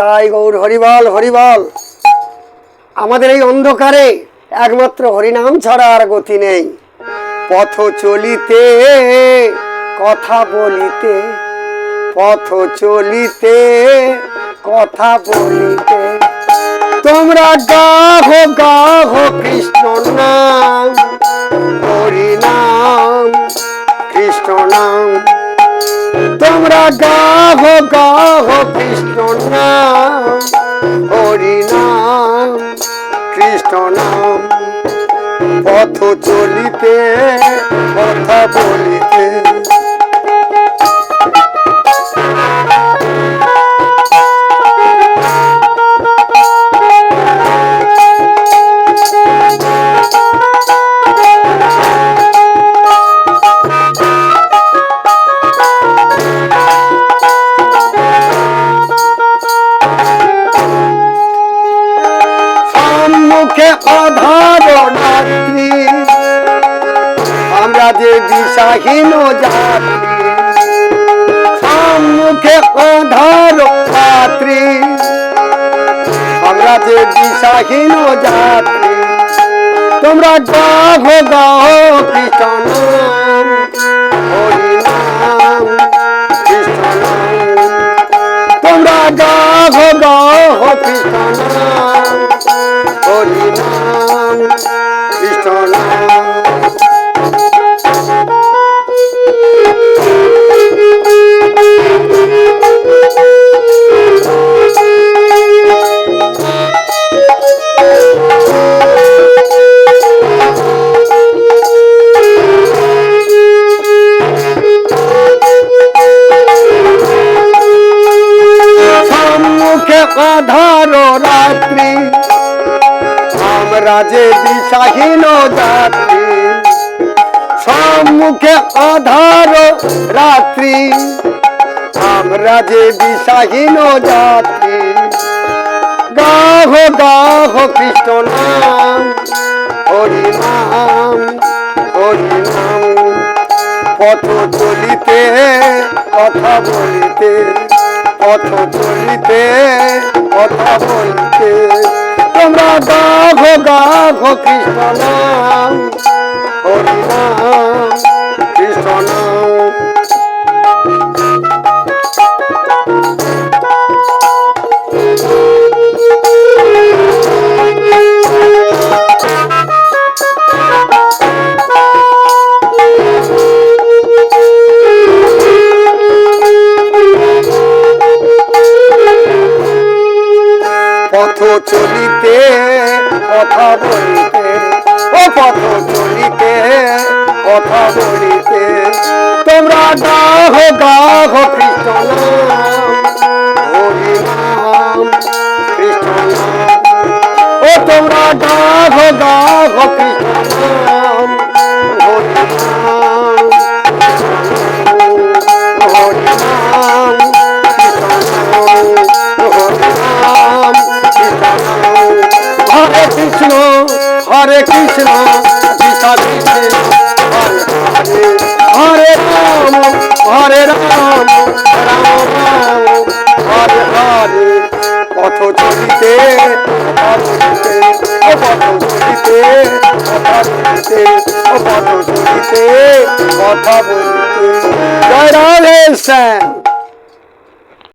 নিতাই গৌর হরিবল হরিবল আমাদের এই অন্ধকারে একমাত্র হরিনাম ছাড়া আর গতি নেই। পথ চলিতে, কথা বলিতে, পথ চলিতে, কথা বলিতে। তোমরা গাহ গাহ কৃষ্ণ নাম হরি নাম কৃষ্ণ নাম। তোমরা গাহ গাহ কৃষ্ণ নাম পথ চলিতে কথা বলিতে সম্মুখে অধার আমরা যে যাত্রী সম্মুখে অধার রাত্রি। আমরা যে দিশাহীন যাত্রী তোমরা গাহ গাহ কৃষ্ণ তোমরা গাহ গাহ কৃষ্ণ আধার রাত্রি আমরা যে দিশাহীন যাত্রী। সম্মুখে আধার রাত্রি। আমরা যে দিশাহীন যাত্রী। গাহ গাহ, কৃষ্ণ নাম, হরি নাম হরি নাম। পথ চলিতে, কথা বলিতে পথ চলিতে কথা বলিতে। তোমরা গাঘ গাঘ কৃষ্ণ নাম। পথ চলিতে, কথা বলিতে, ও পথ চলিতে, কথা বলিতে। তোমরা গাহ গাহ, কৃষ্ণ কৃষ্ণ ও তোমরা গাহ গাহ পথ চলিতে কথা বলিতে ও পথ চলিতে কথা বলিতে। ও পথ চলিতে কথা বলিতে জয় রাধে শ্যাম